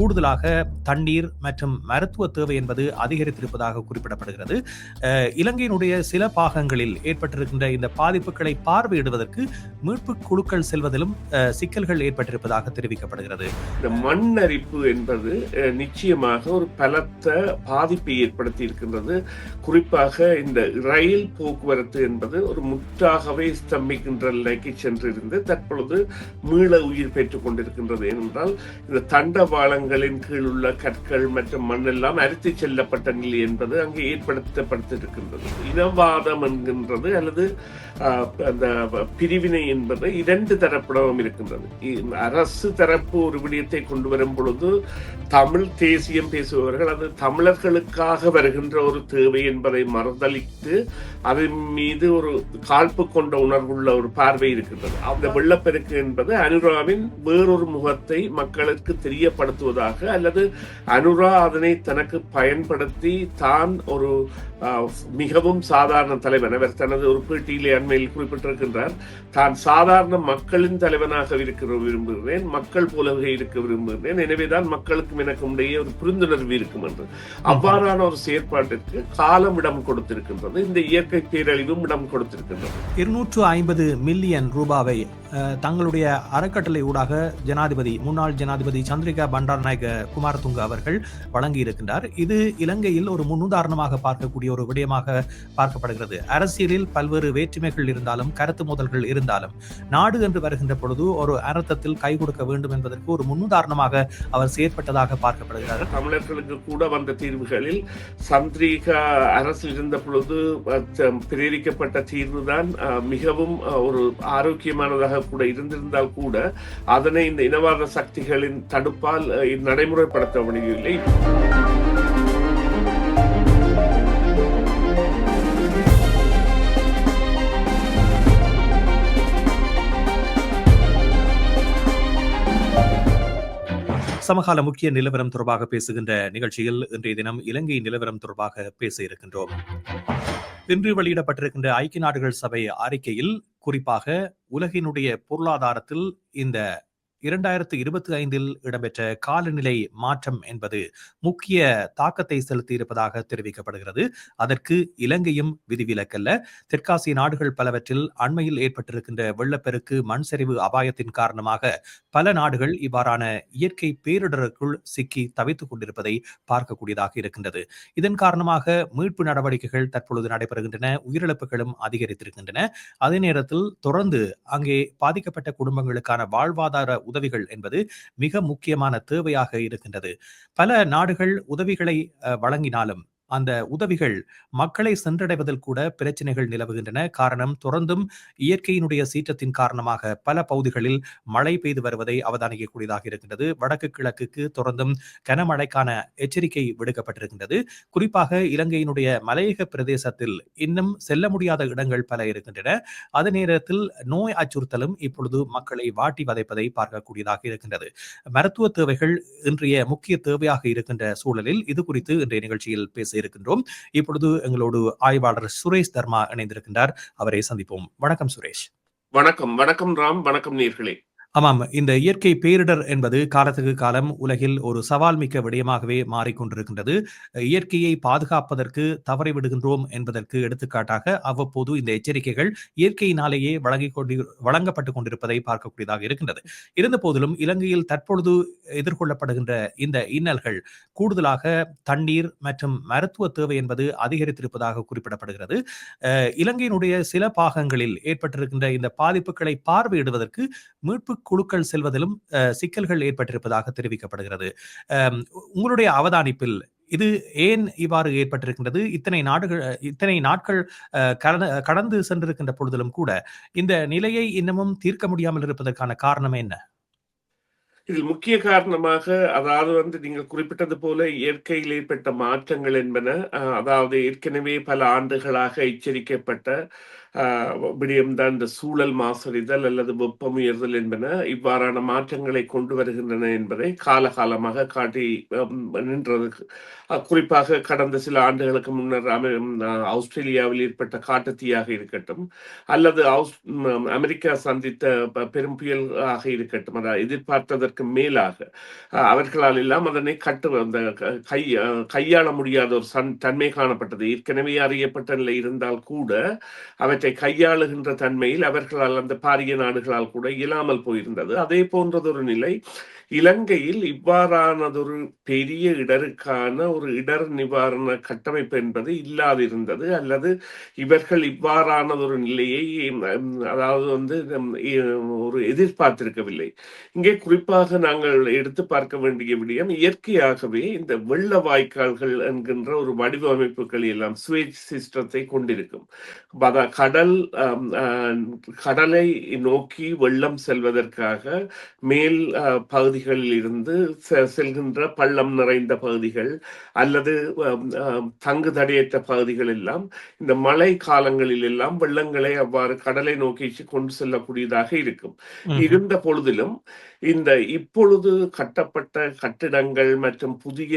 கூடுதலாக தண்ணீர் மற்றும் மருத்துவ தேவை என்பது அதிகரித்திருப்பதாக குறிப்பிடப்படுகிறது. இலங்கையினுடைய சில பாகங்களில் ஏற்பட்டிருக்கின்ற இந்த பாதிப்புகளை பார்வையிடுவதற்கு மீட்பு குழுக்கள் செல்வதிலும் சிக்கல்கள் ஏற்பட்டிருப்பதாக தெரிவிக்கப்படுகிறது. இந்த மண் அரிப்பு என்பது நிச்சயமாக ஒரு பலத்த பாதிப்பை ஏற்படுத்தி இருக்கின்றது குறிப்பாக இந்த ரயில் போக்குவரத்து என்பது ஒரு முற்றாகவே ஸ்தம்பிக்கின்ற நிலைக்கு சென்றிருந்து தற்பொழுது மீள உயிர் பெற்றுக் கொண்டிருக்கின்றது. ஏனென்றால் இந்த தண்டவாளங்களின் கீழ் உள்ள கற்கள் மற்றும் மண்ணெல்லாம் அரித்து செல்லப்பட்ட நிலை என்பது அங்கு ஏற்படுத்தப்பட்டிருக்கின்றது. இனவாதம் என்கின்றது அல்லது அந்த பிரிவினை என்பது இரண்டு தரப்படவும் இருக்கின்றது. அரசு தரப்பு ஒரு விடயத்தை கொண்டு வரும் பொழுது தமிழ் தேசியம் பேசுபவர்கள் அது தமிழர்களுக்காக வருகின்ற ஒரு தேவை என்பதை மறுதளித்து அதன் மீது ஒரு காழ்ப்பு கொண்ட உணர்வுள்ள ஒரு பார்வை இருக்கின்றது. அந்த வெள்ளப்பெருக்கு என்பது அனுராவின் வேறொரு முகத்தை மக்களுக்கு தெரியப்படுத்துவதாக அல்லது அனுரா அதனை தனக்கு பயன்படுத்தி தான் ஒரு மிகவும் சாதாரண தலைவன். அவர் தனது ஒரு பேட்டியிலே அண்மையில் குறிப்பிட்டிருக்கின்றார் தான் சாதாரண மக்களின் தலைவனாக இருக்க விரும்புகிறேன் மக்கள் போலவே இருக்க விரும்புகிறேன் எனவேதான் மக்களுக்கும் எனக்கும் இடையே ஒரு புரிந்துணர்வு இருக்கும் என்று. அவ்வாறான ஒரு செயற்பாட்டிற்கு காலம் இடம் கொடுத்திருக்கின்றது. இந்த இயற்கை பேரழிவும் இடம் கொடுத்திருக்கின்றது. இருநூற்று ஐம்பது மில்லியன் ரூபாவை தங்களுடைய அறக்கட்டளை ஊடாக ஜனாதிபதி முன்னாள் ஜனாதிபதி சந்திரிகா பண்டாரநாயக குமாரதுங்க அவர்கள் வழங்கியிருக்கின்றார். இது இலங்கையில் ஒரு முன்னுதாரணமாக பார்க்கக்கூடிய ஒரு விடயமாக பார்க்கப்படுகிறது. அரசியலில் பல்வேறு வேற்றுமைகள் இருந்தாலும் கருத்து மோதல்கள் இருந்தாலும் நாடு என்று வருகின்ற பொழுது ஒரு அர்த்தத்தில் கை கொடுக்க வேண்டும் என்பதற்கு ஒரு முன்னுதாரணமாக அவர் செயற்பட்டதாக பார்க்கப்படுகிறார். தமிழர்களுக்கு கூட வந்த தீர்வுகளில் சந்திரிகா அரசு இருந்த பொழுது பிரேரிக்கப்பட்ட தீர்வுதான் தான் மிகவும் ஒரு ஆரோக்கியமானதாக கூட இருந்திருந்தால் கூட அதனை இந்த இனவாத சக்திகளின் தடுப்பால் நடைமுறைப்படுத்த முடியவில்லை. சமகால முக்கிய நிலவரம் தொடர்பாக பேசுகின்ற நிகழ்ச்சியில் இன்றைய தினம் இலங்கை நிலவரம் தொடர்பாக பேச இருக்கின்றோம். இன்று வெளியிடப்பட்டிருக்கின்ற ஐக்கிய நாடுகள் சபை அறிக்கையில் குறிப்பாக உலகினுடைய பொருளாதாரத்தில் இந்த இரண்டாயிரத்து இருபத்தி ஐந்தில் இடம்பெற்ற காலநிலை மாற்றம் என்பது முக்கிய தாக்கத்தை செலுத்தியிருப்பதாக தெரிவிக்கப்படுகிறது. அதற்கு இலங்கையும் விதிவிலக்கல்ல. தெற்காசிய நாடுகள் பலவற்றில் அண்மையில் ஏற்பட்டிருக்கின்ற வெள்ளப்பெருக்கு மண் சரிவு அபாயத்தின் காரணமாக பல நாடுகள் இவ்வாறான இயற்கை பேரிடருக்குள் சிக்கி தவித்துக் கொண்டிருப்பதை பார்க்கக்கூடியதாக இருக்கின்றது. இதன் காரணமாக மீட்பு நடவடிக்கைகள் தற்பொழுது நடைபெறுகின்றன உயிரிழப்புகளும் அதிகரித்திருக்கின்றன. அதே நேரத்தில் தொடர்ந்து அங்கே பாதிக்கப்பட்ட குடும்பங்களுக்கான வாழ்வாதார உதவிகள் என்பது மிக முக்கியமான தேவையாக இருக்கின்றது. பல நாடுகள் உதவிகளை வழங்கினாலும் அந்த உதவிகள் மக்களை சென்றடைவதில் கூட பிரச்சனைகள் நிலவுகின்றன. காரணம் தொடர்ந்தும் இயற்கையினுடைய சீற்றத்தின் காரணமாக பல பகுதிகளில் மழை பெய்து வருவதை அவதானிக்கக்கூடியதாக இருக்கின்றது. வடக்கு கிழக்குக்கு தொடர்ந்தும் கனமழைக்கான எச்சரிக்கை விடுக்கப்பட்டிருக்கின்றது. குறிப்பாக இலங்கையினுடைய மலையக பிரதேசத்தில் இன்னும் செல்ல முடியாத இடங்கள் பல இருக்கின்றன. அதே நேரத்தில் நோய் அச்சுறுத்தலும் இப்பொழுது மக்களை வாட்டி வதைப்பதை பார்க்கக்கூடியதாக இருக்கின்றது. மருத்துவ தேவைகள் இன்றைய முக்கிய தேவையாக இருக்கின்ற சூழலில் இது குறித்து இன்றைய நிகழ்ச்சியில் பேச இருக்கின்றோம் இப்பொழுது எங்களோடு ஆய்வாளர் சுரேஷ் தர்மா இணைந்திருக்கின்றார். அவரை சந்திப்போம். வணக்கம் சுரேஷ். வணக்கம். வணக்கம் ராம். வணக்கம் நேர்களே. ஆமாம் இந்த இயற்கை பேரிடர் என்பது காலத்துக்கு காலம் உலகில் ஒரு சவால் மிக்க விடயமாகவே மாறிக்கொண்டிருக்கின்றது. இயற்கையை பாதுகாப்பதற்கு தவறி விடுகின்றோம் என்பதற்கு எடுத்துக்காட்டாக அவ்வப்போது இந்த எச்சரிக்கைகள் இயற்கையினாலேயே வழங்கிக் கொண்டு வழங்கப்பட்டு கொண்டிருப்பதை பார்க்கக்கூடியதாக இருக்கின்றது. இருந்த போதிலும் இலங்கையில் தற்பொழுது எதிர்கொள்ளப்படுகின்ற இந்த இன்னல்கள் கூடுதலாக தண்ணீர் மற்றும் மருத்துவ தேவை என்பது அதிகரித்திருப்பதாக குறிப்பிடப்படுகிறது. இலங்கையினுடைய சில பாகங்களில் ஏற்பட்டிருக்கின்ற இந்த பாதிப்புகளை பார்வையிடுவதற்கு மீட்பு குழுக்கள் செல்வதிலும் சிக்கல்கள் ஏற்பட்டிருப்பதாக தெரிவிக்கப்படுகிறது. உங்களுடைய அவதானிப்பில் இது ஏன் இவ்வாறு ஏற்பட்டிருக்கின்றது? இத்தனை நாடுகள் இத்தனை நாட்கள் கடந்த- கடந்து சென்றிருக்கின்ற பொழுதிலும் கூட இந்த நிலையை இன்னமும் தீர்க்க முடியாமல் இருப்பதற்கான காரணம் என்ன? இதில் முக்கிய காரணமாக அதாவது வந்து நீங்கள் குறிப்பிட்டது போல இயற்கையில் ஏற்பட்ட மாற்றங்கள் என்பன அதாவது ஏற்கனவே பல ஆண்டுகளாக எச்சரிக்கப்பட்ட ஆஹ், விடயம்தான் இந்த சூழல் மாசடைதல் அல்லது வெப்பம் உயர்தல் என்பன இவ்வாறான மாற்றங்களை கொண்டு வருகின்றன என்பதை காலகாலமாக காட்டி நின்றது குறிப்பாக கடந்த சில ஆண்டுகளுக்கு முன்னர் ஆஸ்திரேலியாவில் ஏற்பட்ட காட்டுத்தீயாக இருக்கட்டும் அல்லது அமெரிக்கா சந்தித்த பெரும் புயல் ஆக இருக்கட்டும் அதாவது எதிர்பார்த்ததற்கு மேலாக. அவர்களால் எல்லாம் அதனை கட்டு அந்த கை கையாள முடியாத ஒரு சன் தன்மை காணப்பட்டது. ஏற்கனவே அறியப்பட்ட நிலை இருந்தால் கூட அவற்றை கையாளுகின்ற தன்மையில் அவர்களால் அந்த பாரிய நாடுகளால் கூட இயலாமல் போயிருந்தது. அதே போன்றதொரு நிலை இலங்கையில் இவ்வாறானதொரு பெரிய இடருக்கான ஒரு இடர் நிவாரண கட்டமைப்பு என்பது இல்லாதிருந்தது. அல்லது இவர்கள் இவ்வாறானதொரு நிலையை அதாவது வந்து ஒரு எதிர்பார்த்திருக்கவில்லை. இங்கே குறிப்பாக நாங்கள் எடுத்து பார்க்க வேண்டிய விடயம் இயற்கையாகவே இந்த வெள்ள வாய்க்கால்கள் என்கின்ற ஒரு வடிவமைப்புகள் எல்லாம் சுவேஜ் சிஸ்டத்தை கொண்டிருக்கும். கடல் கடலை நோக்கி வெள்ளம் செல்வதற்காக மேல் பகுதி பகுதிகளில் இருந்து செல்கின்ற பள்ளம் நிறைந்த பகுதிகள் அல்லது தங்கு தடையற்ற பகுதிகள் எல்லாம் இந்த மழை காலங்களில் எல்லாம் வெள்ளங்களை அவ்வாறு கடலை நோக்கி கொண்டு செல்லக்கூடியதாக இருக்கும். இருந்த பொழுதிலும் இந்த இப்பொழுது கட்டப்பட்ட கட்டிடங்கள் மற்றும் புதிய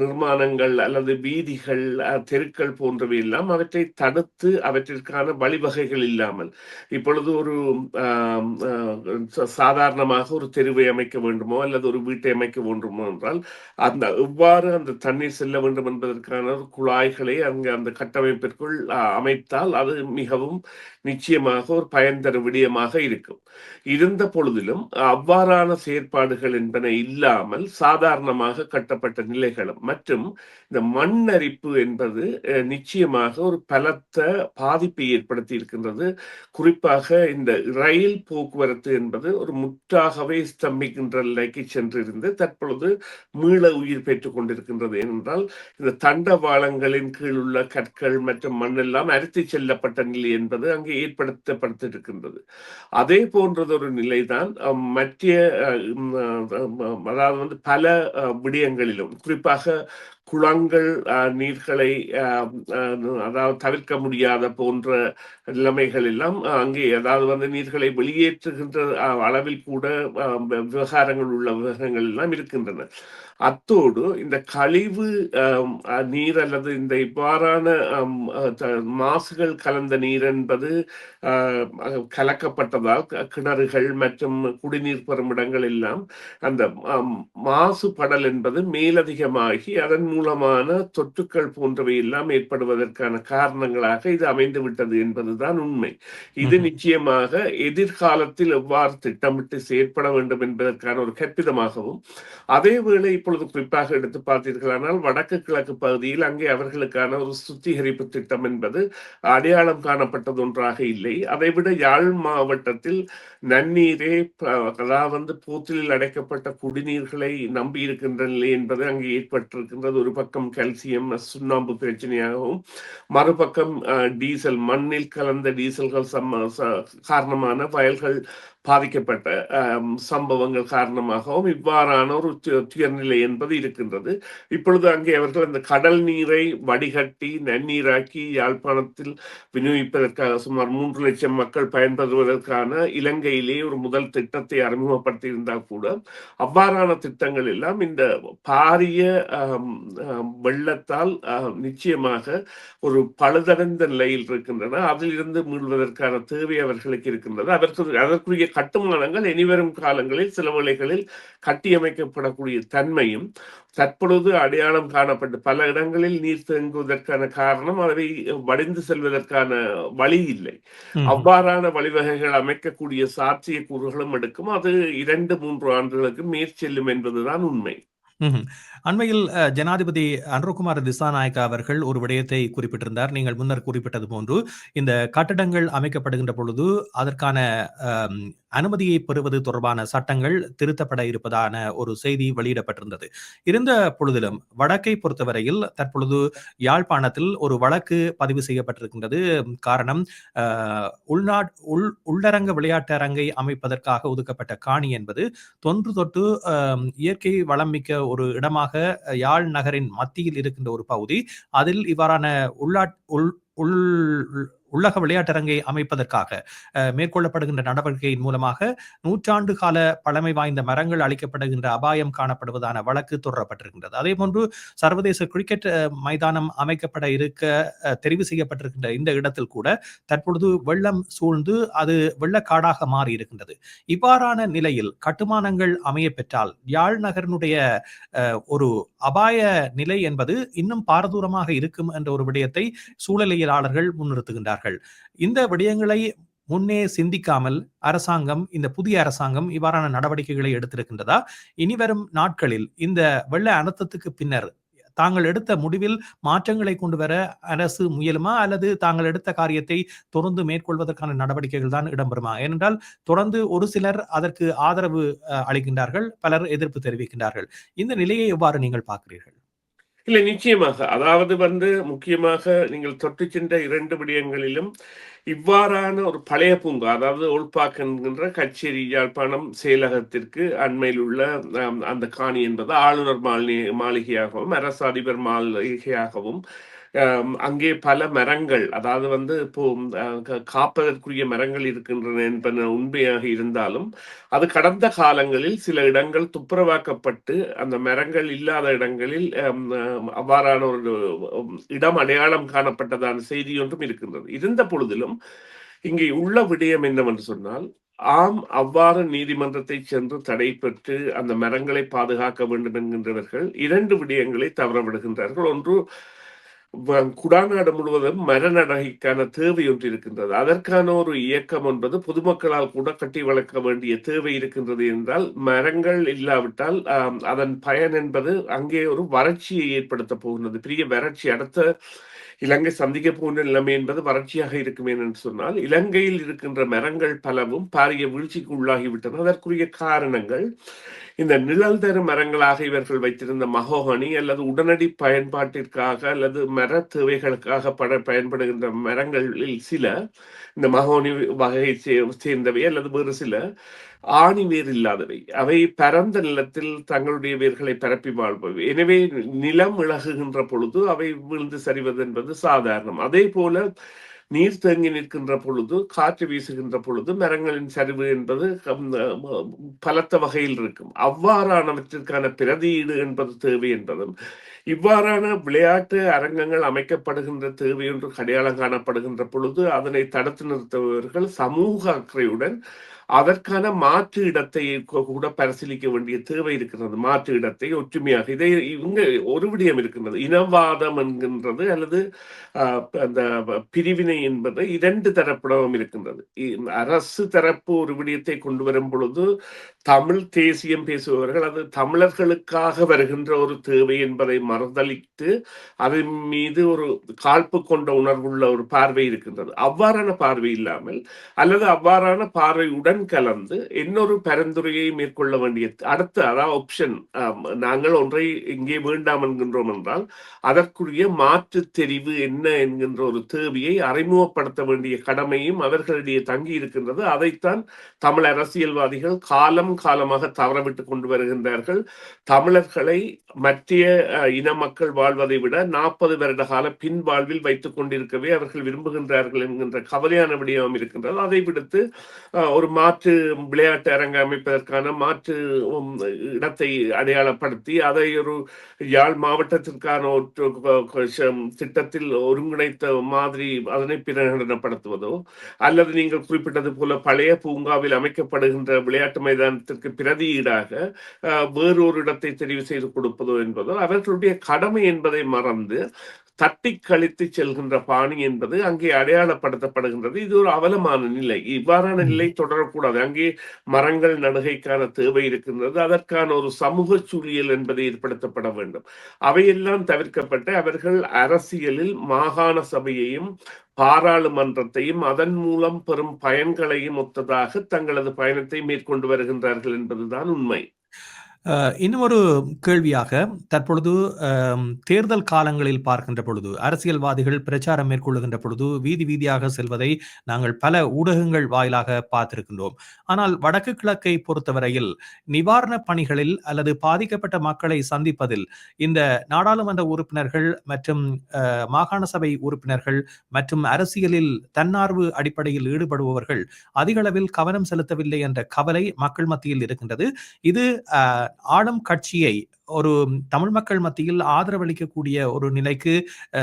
நிர்மாணங்கள் அல்லது வீதிகள் தெருக்கள் போன்றவை எல்லாம் அவற்றை தடுத்து அவற்றிற்கான வழிவகைகள் இல்லாமல் இப்பொழுது ஒரு ஆம், அஹ், ஒரு தெருவை அமைக்க வேண்டுமோ அல்லது ஒரு வீட்டை அமைக்க வேண்டுமோ என்றால் அந்த எவ்வாறு அந்த தண்ணீர் செல்ல வேண்டும் என்பதற்கான ஒரு குழாய்களை அங்கு அந்த கட்டமைப்பிற்குள் அமைத்தால் அது மிகவும் நிச்சயமாக ஒரு பயன் தரும் விடயமாக இருக்கும். இருந்த பொழுதிலும் அவ்வாறான செயற்பாடுகள் என்பன இல்லாமல் சாதாரணமாக கட்டப்பட்ட நிலைகளும் மற்றும் இந்த மண் அரிப்பு என்பது நிச்சயமாக ஒரு பலத்த பாதிப்பை ஏற்படுத்தி இருக்கின்றது. குறிப்பாக இந்த ரயில் போக்குவரத்து என்பது ஒரு முற்ற முற்றாகவே ஸ்தம்பிக்கின்ற நிலைக்கு சென்றிருந்து தற்பொழுது மீள உயிர் பெற்றுக் கொண்டிருக்கின்றது. ஏனென்றால் இந்த தண்டவாளங்களின் கீழ் உள்ள கற்கள் மற்றும் மண்ணெல்லாம் அரித்து செல்லப்பட்ட நிலை என்பது அங்கே ஏற்படுத்தப்பட்டிருக்கின்றது. அதே போன்றது ஒரு நிலைதான் மற்ற அதாவது வந்து பல விடயங்களிலும் குறிப்பாக குளங்கள் அஹ், நீர்களை அஹ், அஹ், அதாவது தவிர்க்க முடியாத போன்ற நிலைமைகள் எல்லாம் அங்கே அதாவது வந்து நீர்களை வெளியேற்றுகின்ற அளவில் கூட விவகாரங்கள் உள்ள விவகாரங்கள் எல்லாம் இருக்கின்றன. அத்தோடு இந்த கழிவு அஹ், நீர் அல்லது இந்த இவ்வாறான மாசுகள் கலந்த நீர் என்பது ஆஹ், கலக்கப்பட்டதால் கிணறுகள் மற்றும் குடிநீர் பெறும் இடங்கள் எல்லாம் அந்த மாசுபடல் என்பது மேலதிகமாகி அதன் மூலமான தொற்றுக்கள் போன்றவை எல்லாம் ஏற்படுவதற்கான காரணங்களாக இது அமைந்து விட்டது என்பதுதான் உண்மை. இது. நிச்சயமாக எதிர்காலத்தில் எவ்வாறு திட்டமிட்டு செயற்பட வேண்டும் என்பதற்கான ஒரு கற்பிதமாகவும் அதேவேளை இப்பொழுது குறிப்பாக எடுத்து பார்த்தீர்களானால் வடக்கு கிழக்கு பகுதியில் அங்கே அவர்களுக்கான ஒரு சுத்திகரிப்பு திட்டம் என்பது அடையாளம் காணப்பட்டது ஒன்றாக இல்லை. அதைவிட யாழ் மாவட்டத்தில் நன்னீரே அதாவது வந்து போத்தலில் அடைக்கப்பட்ட குடிநீர்களை நம்பி இருக்கின்ற நிலை என்பது அங்கே ஏற்பட்டிருக்கின்றது. ஒரு பக்கம் கல்சியம் சுண்ணாம்பு பிரச்சனையாகவும் மறுபக்கம் டீசல் மண்ணில் கலந்த டீசல்கள் சம்ம காரணமான வயல்கள் பாதிக்கப்பட்ட சம்பவங்கள் காரணமாகவும் இவ்வாறான ஒரு உயர்நிலை என்பது இருக்கின்றது. இப்பொழுது அங்கே அவர்கள் அந்த கடல் நீரை வடிகட்டி நன்னீராக்கி யாழ்ப்பாணத்தில் விநியோகிப்பதற்காக சுமார் மூன்று லட்சம் மக்கள் பயன்பெறுவதற்கான இலங்கையிலே ஒரு முதல் திட்டத்தை அறிமுகப்படுத்தியிருந்தால் கூட அவ்வாறான திட்டங்கள் எல்லாம் இந்த பாரிய வெள்ளத்தால் நிச்சயமாக ஒரு பழுதடைந்த நிலையில் இருக்கின்றன. அதிலிருந்து மீள்வதற்கான தேவை அவர்களுக்கு இருக்கின்றது. அதற்கு அதற்குரிய கட்டுமானங்கள் இனிவரும் காலங்களில் சில வேளைகளில் கட்டியமைக்கப்படக்கூடிய தன்மையும் தற்பொழுது அடையாளம் காணப்பட்டு பல இடங்களில் நீர் தேங்குவதற்கான காரணம் அவை வடிந்து செல்வதற்கான வழி இல்லை. அவ்வாறான வழிவகைகள் அமைக்கக்கூடிய சாத்திய கூறுகளும் எடுக்கும் அது இரண்டு மூன்று ஆண்டுகளுக்கு மேற்செல்லும் என்பதுதான் உண்மை. அண்மையில் ஜனாதிபதி அனுரகுமார் திசாநாயக்கா அவர்கள் ஒரு விடயத்தை குறிப்பிட்டிருந்தார். நீங்கள் முன்னர் குறிப்பிட்டது போன்று இந்த கட்டடங்கள் அமைக்கப்படுகின்ற பொழுது அதற்கான அனுமதியை பெறுவது தொடர்பான சட்டங்கள் திருத்தப்பட இருப்பதான ஒரு செய்தி வெளியிடப்பட்டிருந்தது. இருந்த பொழுதிலும் வடக்கை பொறுத்தவரையில் தற்பொழுது யாழ்ப்பாணத்தில் ஒரு வழக்கு பதிவு செய்யப்பட்டிருக்கின்றது. காரணம் அஹ், உள்நாட் உள் உள்ளரங்க விளையாட்டரங்கை அமைப்பதற்காக ஒதுக்கப்பட்ட காணி என்பது தொன்று தொட்டு இயற்கை வளம் மிக்க ஒரு இடமாக குறிப்பாக யாழ் நகரின் மத்தியில் இருக்கின்ற ஒரு பகுதி அதில் இவ்வாறான உள்ளாட் உள் உள் உள்ளக விளையாட்டரங்கை அமைப்பதற்காக அஹ், மேற்கொள்ளப்படுகின்ற நடவடிக்கையின் மூலமாக நூற்றாண்டு கால பழமை வாய்ந்த மரங்கள் அளிக்கப்படுகின்ற அபாயம் காணப்படுவதான வழக்கு தொடரப்பட்டிருக்கின்றது. அதே போன்று சர்வதேச கிரிக்கெட் மைதானம் அமைக்கப்பட இருக்க அஹ், தெரிவு செய்யப்பட்டிருக்கின்ற இந்த இடத்தில் கூட தற்பொழுது வெள்ளம் சூழ்ந்து அது வெள்ளக்காடாக மாறி இருக்கின்றது இவ்வாறான நிலையில் கட்டுமானங்கள் அமைய பெற்றால் யாழ் நகரனுடைய அஹ், ஒரு அபாய நிலை என்பது இன்னும் பாரதூரமாக இருக்கும் என்ற ஒரு விடயத்தை சூழலியலாளர்கள் முன்னிறுத்துகின்றார்கள். இந்த விடயங்களை முன்னே சிந்திக்காமல் அரசாங்கம் இந்த புதிய அரசாங்கம் இவ்வாறான நடவடிக்கைகளை எடுத்திருக்கின்றதா? இனிவரும் நாட்களில் இந்த வெள்ள அனர்த்தத்துக்கு பின்னர் தாங்கள் எடுத்த முடிவில் மாற்றங்களை கொண்டு வர அரசு முயலுமா? அல்லது தாங்கள் எடுத்த காரியத்தை தொடர்ந்து மேற்கொள்வதற்கான நடவடிக்கைகள் தான் இடம்பெறுமா? ஏனென்றால் தொடர்ந்து ஒரு சிலர் அதற்கு ஆதரவு அளிக்கின்றார்கள் பலர் எதிர்ப்பு தெரிவிக்கின்றார்கள். இந்த நிலையை எவ்வாறு நீங்கள் பார்க்கிறீர்கள்? இல்லை நிச்சயமாக. அதாவது வந்து முக்கியமாக நீங்கள் தொட்டு சென்ற இரண்டு விடயங்களிலும் இவ்வாறான ஒரு பழைய பூங்கா அதாவது ஒழ்பாக் என்கின்ற கச்சேரி யாழ்ப்பாணம் செயலகத்திற்கு அண்மையில் உள்ள அந்த காணி என்பது ஆளுநர் மாளிகை மாளிகையாகவும் அரசு அதிபர் மாளிகையாகவும் அங்கே பல மரங்கள் அதாவது வந்து இப்போ காப்பதற்குரிய மரங்கள் இருக்கின்றன என்பன உண்மையாக இருந்தாலும் அது கடந்த காலங்களில் சில இடங்கள் துப்புரவாக்கப்பட்டு அந்த மரங்கள் இல்லாத இடங்களில் அவ்வாறான ஒரு இடம் அடையாளம் காணப்பட்டதான செய்தி ஒன்றும் இருக்கின்றது. இருந்த பொழுதிலும் இங்கே உள்ள விடயம் என்னவென்று சொன்னால் ஆம் அவ்வாறு நீதிமன்றத்தை சென்று தடை பெற்று அந்த மரங்களை பாதுகாக்க வேண்டும் என்கின்றவர்கள் இரண்டு விடயங்களை தவறவிடுகின்றார்கள். ஒன்று குடாநாடு முழுவதும் மரநடைக்கான தேவை ஒன்று இருக்கின்றது. அதற்கான ஒரு இயக்கம் என்பது பொதுமக்களால் கூட கட்டி வளர்க்க வேண்டிய தேவை இருக்கின்றது என்றால் மரங்கள் இல்லாவிட்டால் அதன் பயன் என்பது அங்கே ஒரு வறட்சியை ஏற்படுத்த போகின்றது. பெரிய வறட்சி அடுத்த இலங்கை சந்திக்க போகின்ற நிலைமை என்பது வறட்சியாக இருக்குமே என்று சொன்னால் இலங்கையில் இருக்கின்ற மரங்கள் பலவும் பாரிய வீழ்ச்சிக்கு உள்ளாகிவிட்டன. அதற்குரிய காரணங்கள் இந்த நிழல் தரும் மரங்களாக இவர்கள் வைத்திருந்த மகோகனி அல்லது உடனடி பயன்பாட்டிற்காக அல்லது மர தேவைகளுக்காக பட பயன்படுகின்ற மரங்களில் சில இந்த மகோனி வகையை சேர்ந்தவை அல்லது வேறு சில ஆணி வேர் இல்லாதவை. அவை பரந்த நிலத்தில் தங்களுடைய வேர்களை பரப்பி வாழ்பவை. எனவே நிலம் விலகுகின்ற பொழுது அவை விழுந்து சரிவது என்பது சாதாரணம். அதே போல நீர் தேங்கி நிற்கின்ற பொழுது காற்று வீசுகின்ற பொழுது மரங்களின் சரிவு என்பது பலத்த வகையில் இருக்கும். அவ்வாறானவற்றிற்கான பிரதியீடு என்பது தேவை என்பதும் இவ்வாறான விளையாட்டு அரங்கங்கள் அமைக்கப்படுகின்ற தேவை என்று அடையாளம் காணப்படுகின்ற பொழுது அதனை தடுத்து நிறுத்துபவர்கள் சமூக அக்கறையுடன் அதற்கான மாற்று இடத்தை கூட பரிசீலிக்க வேண்டிய தேவை இருக்கிறது. மாற்று இடத்தை ஒற்றுமையாக. இதை இவங்க ஒரு விடயம் இருக்கின்றது. இனவாதம் என்கின்றது அல்லது அந்த பிரிவினை என்பது இரண்டு தரப்பிடமும் இருக்கின்றது. அரசு தரப்பு ஒரு விடயத்தை கொண்டு வரும் பொழுது தமிழ் தேசியம் பேசுபவர்கள் அது தமிழர்களுக்காக வருகின்ற ஒரு தேவை என்பதை மறுதளித்து அதன் மீது ஒரு காழ்ப்பு கொண்ட உணர்வுள்ள ஒரு பார்வை இருக்கின்றது. அவ்வாறான பார்வை இல்லாமல் அல்லது அவ்வாறான பார்வையுடன் கலந்து இன்னொரு பரிந்துரையை மேற்கொள்ள வேண்டிய அடுத்த அதாவது ஆப்ஷன் நாங்கள் ஒன்றை இங்கே வேண்டாம் என்கின்றோம் என்றால் அதற்குரிய மாற்று தெரிவு என்ன என்கின்ற ஒரு தேவையை அறிமுகப்படுத்த வேண்டிய கடமையும் அவர்களிடையே தங்கி இருக்கின்றது அதைத்தான் தமிழ் அரசியல்வாதிகள் காலம் காலமாக தவறவிட்டு கொண்டு வருகின்றார்கள். தமிழர்களை மத்திய இன மக்கள் வாழ்வதை விட நாற்பது வருட கால பின் வாழ்வில் வைத்துக் கொண்டிருக்கவே அவர்கள் விரும்புகின்றார்கள் என்கின்ற கவலையான விடயம் இருக்கின்றது. அதை விடுத்து ஒரு மாற்று விளையாட்டு அரங்கு அமைப்பதற்கான மாற்று இடத்தை அடையாளப்படுத்தி அதை ஒரு யாழ் மாவட்டத்திற்கான ஒரு திட்டத்தில் ஒருங்கிணைத்த மாதிரி அதனை பிரகடனப்படுத்துவதோ அல்லது நீங்கள் குறிப்பிட்டது போல பழைய பூங்காவில் அமைக்கப்படுகின்ற விளையாட்டு நிறுவனத்திற்கு பிரதியீடாக வேறொரு இடத்தை தெரிவு செய்து கொடுப்பதோ என்பதோ அவர்களுடைய கடமை என்பதை மறந்து தட்டி கழித்து செல்கின்ற பாணி என்பது அங்கே அடையாளப்படுத்தப்படுகின்றது. இது ஒரு அவலமான நிலை. இவ்வாறான நிலை தொடரக்கூடாது. அங்கே மரங்கள் நடுகைக்கான தேவை இருக்கின்றது. அதற்கான ஒரு சமூக சூழியல் என்பது ஏற்படுத்தப்பட வேண்டும். அவையெல்லாம் தவிர்க்கப்பட்டு அவர்கள் அரசியலில் மாகாண சபையையும் பாராளுமன்றத்தையும் அதன் மூலம் பெறும் பயன்களையும் ஒத்ததாக தங்களது பயணத்தை மேற்கொண்டு வருகின்றார்கள் என்பதுதான் உண்மை. இன்னும் ஒரு கேள்வியாக, தற்பொழுது தேர்தல் காலங்களில் பார்க்கின்ற பொழுது, அரசியல்வாதிகள் பிரச்சாரம் மேற்கொள்ளுகின்ற பொழுது, வீதி வீதியாக செல்வதை நாங்கள் பல ஊடகங்கள் வாயிலாக பார்த்திருக்கின்றோம். ஆனால் வடக்கு கிழக்கை பொறுத்தவரையில், நிவாரண பணிகளில் அல்லது பாதிக்கப்பட்ட மக்களை சந்திப்பதில், இந்த நாடாளுமன்ற உறுப்பினர்கள் மற்றும் மாகாண சபை உறுப்பினர்கள் மற்றும் அரசியலில் தன்னார்வு அடிப்படையில் ஈடுபடுபவர்கள் அதிகளவில் கவனம் செலுத்தவில்லை என்ற கவலை மக்கள் மத்தியில் இருக்கின்றது. இது ஆளும் கட்சியை ஒரு தமிழ் மக்கள் மத்தியில் ஆதரவளிக்கக்கூடிய ஒரு நிலைக்கு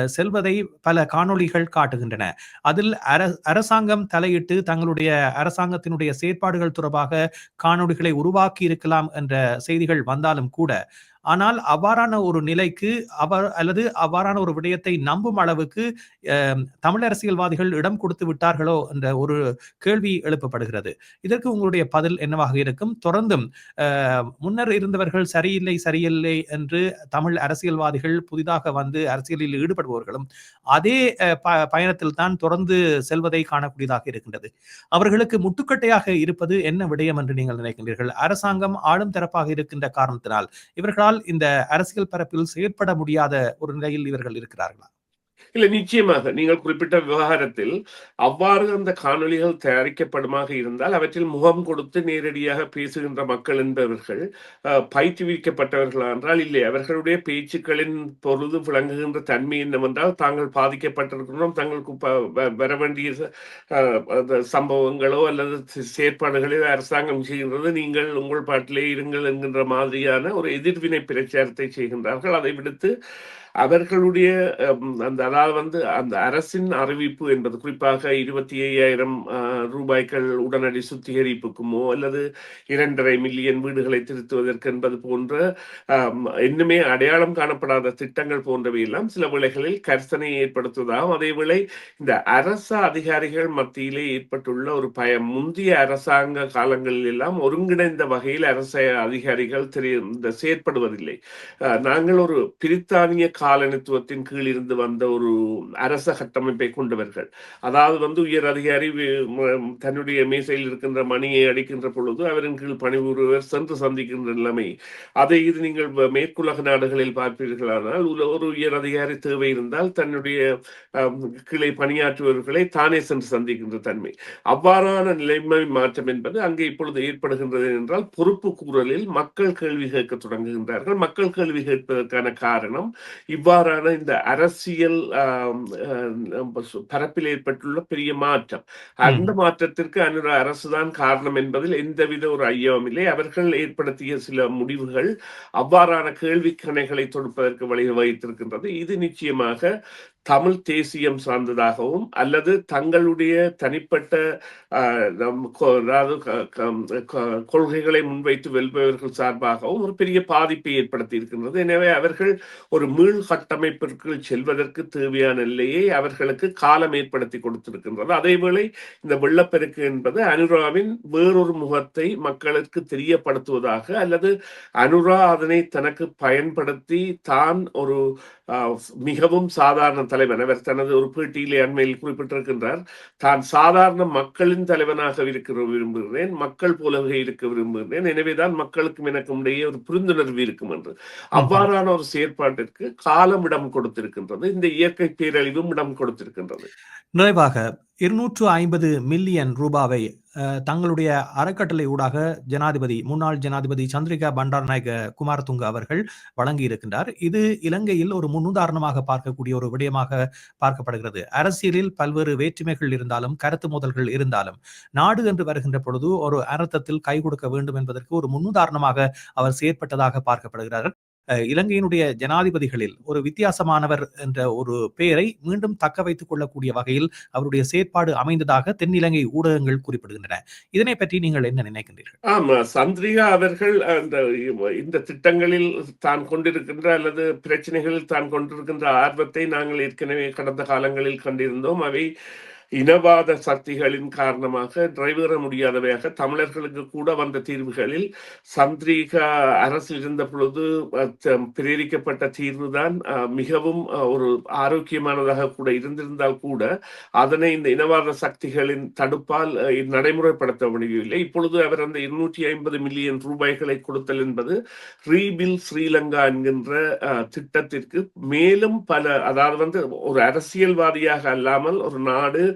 செல்வதை பல காணொளிகள் காட்டுகின்றன. அதில் அர அரசாங்கம் தலையிட்டு தங்களுடைய அரசாங்கத்தினுடைய செயற்பாடுகள் தொடர்பாக காணொளிகளை உருவாக்கி இருக்கலாம் என்ற செய்திகள் வந்தாலும் கூட, ஆனால் அவ்வாறான ஒரு நிலைக்கு அவர் அல்லது அவ்வாறான ஒரு விடயத்தை நம்பும் அளவுக்கு தமிழ் அரசியல்வாதிகள் இடம் கொடுத்து விட்டார்களோ என்ற ஒரு கேள்வி எழுப்பப்படுகிறது. இதற்கு உங்களுடைய பதில் என்னவாக இருக்கும்? தொடர்ந்தும் முன்னர் இருந்தவர்கள் சரியில்லை, சரியில்லை என்று தமிழ் அரசியல்வாதிகள் புதிதாக வந்து அரசியலில் ஈடுபடுபவர்களும், அதே ப பயணத்தில் தான் தொடர்ந்து செல்வதை காணக்கூடியதாக இருக்கின்றது. அவர்களுக்கு முட்டுக்கட்டையாக இருப்பது என்ன விடயம் என்று நீங்கள் நினைக்கின்றீர்கள்? அரசாங்கம் ஆளும் தரப்பாக இருக்கின்ற காரணத்தினால், இவர்களால் இந்த அரசியல் பரப்பில் செயற்பட முடியாத ஒரு நிலையில் இவர்கள் இருக்கிறார்களா? இல்ல நிச்சயமாக. நீங்கள் குறிப்பிட்ட விவகாரத்தில், அவ்வாறு அந்த காணொளிகள் தயாரிக்கப்படுமாக இருந்தால், அவற்றில் முகம் கொடுத்து நேரடியாக பேசுகின்ற மக்கள் என்பவர்கள், பயிற்றுவிக்கப்பட்டவர்களா என்றால் இல்லை. அவர்களுடைய பேச்சுக்களின் பொழுது விளங்குகின்ற தன்மை என்னவென்றால், தாங்கள் பாதிக்கப்பட்டிருக்கிறோம், தங்களுக்கு வர வேண்டிய சம்பவங்களோ அல்லது செயற்பாடுகளோ அரசாங்கம் செய்கின்றது, நீங்கள் உங்கள் பாட்டிலே இருங்கள் என்கின்ற மாதிரியான ஒரு எதிர்வினை பிரச்சாரத்தை செய்கின்றார்கள். அதை விடுத்து அவர்களுடைய அந்த அதாவது வந்து அந்த அரசின் அறிவிப்பு என்பது குறிப்பாக இருபத்தி ஐயாயிரம் ரூபாய்கள் உடனடி சுத்திகரிப்புக்குமோ அல்லது 2,50,000 வீடுகளை திருத்துவதற்கு என்பது போன்ற இன்னுமே அடையாளம் காணப்படாத திட்டங்கள் போன்றவை எல்லாம் சில வேளைகளில் கர்சனை ஏற்படுத்துவதாகவும், அதேவேளை இந்த அரச அதிகாரிகள் மத்தியிலே ஏற்பட்டுள்ள ஒரு பயம். முந்தைய அரசாங்க காலங்களில் எல்லாம் ஒருங்கிணைந்த வகையில் அரச அதிகாரிகள் தெரிய இந்த செயற்படுவதில்லை. நாங்கள் ஒரு பிரித்தானிய காலனித்துவத்தின் கீழ் இருந்து வந்த ஒரு அரச கட்டமைப்பை கொண்டவர்கள். அதாவது வந்து உயர் அதிகாரி தன்னுடைய மேசையில் இருக்கின்ற மணியை அடிக்கின்ற பொழுது, அவரின் கீழ் பணிபுரிவர் சென்று சந்திக்கின்ற நிலைமை. அதை இது நீங்கள் மேற்குலக நாடுகளில் பார்ப்பீர்களானால், ஒரு உயர் அதிகாரி தேவை இருந்தால், தன்னுடைய கீழே பணியாற்றுபவர்களை தானே சென்று சந்திக்கின்ற தன்மை. அவ்வாறான நிலைமை மாற்றம் என்பது அங்கே இப்பொழுது ஏற்படுகின்றது என்றால், பொறுப்பு கூறலில் மக்கள் கேள்வி கேட்க தொடங்குகின்றார்கள். மக்கள் கேள்வி கேட்பதற்கான காரணம், இவ்வாறான இந்த அரசியல் பரப்பில் ஏற்பட்டுள்ள பெரிய மாற்றம். அந்த. மாற்றத்திற்கு அனுர அரசுதான் காரணம் என்பதில் எந்தவித ஒரு ஐயமும் இல்லை. அவர்கள் ஏற்படுத்திய சில முடிவுகள், அவ்வாறான கேள்விக் கணைகளை தொடுப்பதற்கு வழிவகுத்திருக்கின்றது. இது நிச்சயமாக தமிழ் தேசியம் சார்ந்ததாகவும், அல்லது தங்களுடைய தனிப்பட்ட அதாவது கொள்கைகளை முன்வைத்து வெல்பவர்கள் சார்பாகவும் ஒரு பெரிய பாதிப்பை ஏற்படுத்தி இருக்கின்றது. எனவே அவர்கள் ஒரு மீள் கட்டமைப்பிற்குள் செல்வதற்கு தேவையான நிலையை அவர்களுக்கு காலம் ஏற்படுத்தி கொடுத்திருக்கின்றது. அதேவேளை இந்த வெள்ளப்பெருக்கு என்பது அனுராவின் வேறொரு முகத்தை மக்களுக்கு தெரியப்படுத்துவதாக, அல்லது அனுரா அதனை தனக்கு பயன்படுத்தி தான் ஒரு மிகவும் சாதாரண தலைவன். அவர் தனது ஒரு பேட்டியிலே அண்மையில் குறிப்பிட்டிருக்கின்றார். தான் சாதாரண மக்களின் தலைவனாக இருக்க விரும்புகிறேன். மக்கள் போலவே இருக்க விரும்புகிறேன். எனவேதான் மக்களுக்கும் எனக்கும் இடையே ஒரு புரிந்துணர்வு இருக்கும் என்று. அவ்வாறான ஒரு செயற்பாட்டிற்கு காலம் இடம் கொடுத்திருக்கின்றது. இந்த இயற்கை பேரழிவும் இடம் கொடுத்திருக்கின்றது. நிறைவாக 250 மில்லியன் ரூபாவை தங்களுடைய அறக்கட்டளை ஊடாக ஜனாதிபதி முன்னாள் ஜனாதிபதி சந்திரிகா பண்டாரநாயக குமாரதுங்க அவர்கள் வழங்கியிருக்கின்றார். இது இலங்கையில் ஒரு முன்னுதாரணமாக பார்க்கக்கூடிய ஒரு விடயமாக பார்க்கப்படுகிறது. அரசியலில் பல்வேறு வேற்றுமைகள் இருந்தாலும், கருத்து மோதல்கள் இருந்தாலும், நாடு என்று வருகின்ற பொழுது ஒரு அர்த்தத்தில் கை கொடுக்க வேண்டும் என்பதற்கு ஒரு முன்னுதாரணமாக அவர் செயற்பட்டதாக பார்க்கப்படுகிறார். இலங்கையினுடைய ஜனாதிபதிகளில் ஒரு வித்தியாசமானவர் என்ற ஒரு பெயரை மீண்டும் தக்க வைத்துக் கொள்ளக்கூடிய வகையில் அவருடைய செயற்பாடு அமைந்ததாக தென்னிலங்கை ஊடகங்கள் குறிப்பிடுகின்றன. இதனை பற்றி நீங்கள் என்ன நினைக்கின்றீர்கள்? ஆமா. சந்திரிகா அவர்கள் அந்த இந்த திட்டங்களில் தான் கொண்டிருக்கின்ற அல்லது பிரச்சனைகளில் தான் கொண்டிருக்கின்ற ஆர்வத்தை நாங்கள் ஏற்கனவே கடந்த காலங்களில் கண்டிருந்தோம். அவை இனவாத சக்திகளின் காரணமாக நிறைவேற முடியாதவையாக தமிழர்களுக்கு கூட வந்த தீர்வுகளில் சந்திரிகா அரசு இருந்த பொழுது பிரேரிக்கப்பட்ட தீர்வு தான் மிகவும் ஒரு ஆரோக்கியமானதாக கூட இருந்திருந்தால் கூட அதனை இந்த இனவாத சக்திகளின் தடுப்பால் நடைமுறைப்படுத்த முடியவில்லை. இப்பொழுது அவர் அந்த இருநூற்றி ஐம்பது மில்லியன் ரூபாய்களை கொடுத்தல் என்பது ரீபில் ஸ்ரீலங்கா என்கின்ற திட்டத்திற்கு மேலும் பல அதாவது வந்து ஒரு அரசியல்வாதியாக அல்லாமல் ஒரு நாடு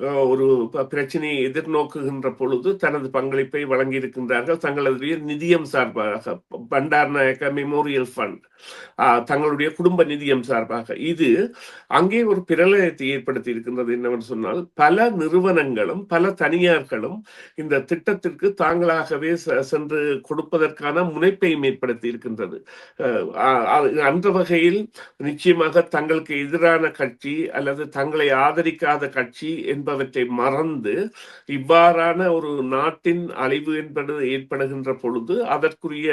ஒரு பிரச்சனையை எதிர்நோக்குகின்ற பொழுது தனது பங்களிப்பை வழங்கியிருக்கின்றார்கள். தங்களது நிதியம் சார்பாக பண்டார் நாயக்க மெமோரியல் ஃபண்ட் தங்களுடைய குடும்ப நிதியம் சார்பாக. இது அங்கே ஒரு பிரளயத்தை ஏற்படுத்தி இருக்கின்றது என்னவென்று சொன்னால் பல நிறுவனங்களும் பல தனியார்களும் இந்த திட்டத்திற்கு தாங்களாகவே சென்று கொடுப்பதற்கான முனைப்பையும் ஏற்படுத்தி இருக்கின்றது அந்த வகையில் நிச்சயமாக தங்களுக்கு எதிரான கட்சி அல்லது தங்களை ஆதரிக்காத கட்சி என்பவற்றை மறந்து இவ்வாறான ஒரு நாட்டின் அழிவு என்பது ஏற்படுகின்ற பொழுது அதற்குரிய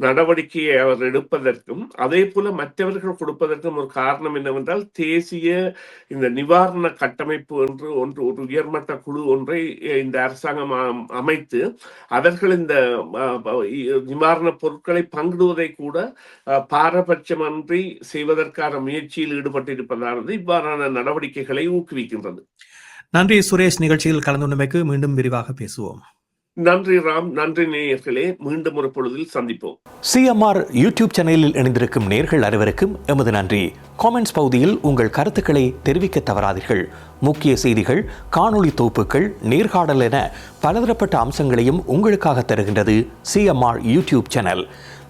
நடவடிக்கையை அவர் எடுப்பதற்கும் அதே போல மற்றவர்கள் கொடுப்பதற்கும் ஒரு காரணம் என்னவென்றால் தேசிய இந்த நிவாரண கட்டமைப்பு என்று ஒன்று ஒரு உயர்மட்ட குழு ஒன்றை இந்த அரசாங்கம் அமைத்து அவர்கள் இந்த நிவாரண பொருட்களை பங்கிடுவதை கூட பாரபட்சமன்றி செய்வதற்கான முயற்சியில் ஈடுபட்டிருப்பதானது இவ்வாறான நடவடிக்கைகளை ஊக்குவிக்கின்றது. நன்றி சுரேஷ் நிகழ்ச்சியில் கலந்து கொண்டமைக்கு மீண்டும் விரிவாக பேசுவோம். நன்றி ராம் நன்றி நேயர்களே. மீண்டும் ஒரு பொழுதில் சந்திப்போம். சிஎம்ஆர் யூடியூப் சேனலில் இணைந்திருக்கும் நேர்கள் அனைவருக்கும் எமது நன்றி. காமெண்ட்ஸ் பகுதியில் உங்கள் கருத்துக்களை தெரிவிக்க தவறாதீர்கள். முக்கிய செய்திகள் காணொளி தொகுப்புகள் நேர்காணல் என பலதரப்பட்ட அம்சங்களையும் உங்களுக்காக தருகின்றது சிஎம்ஆர் யூடியூப் சேனல்.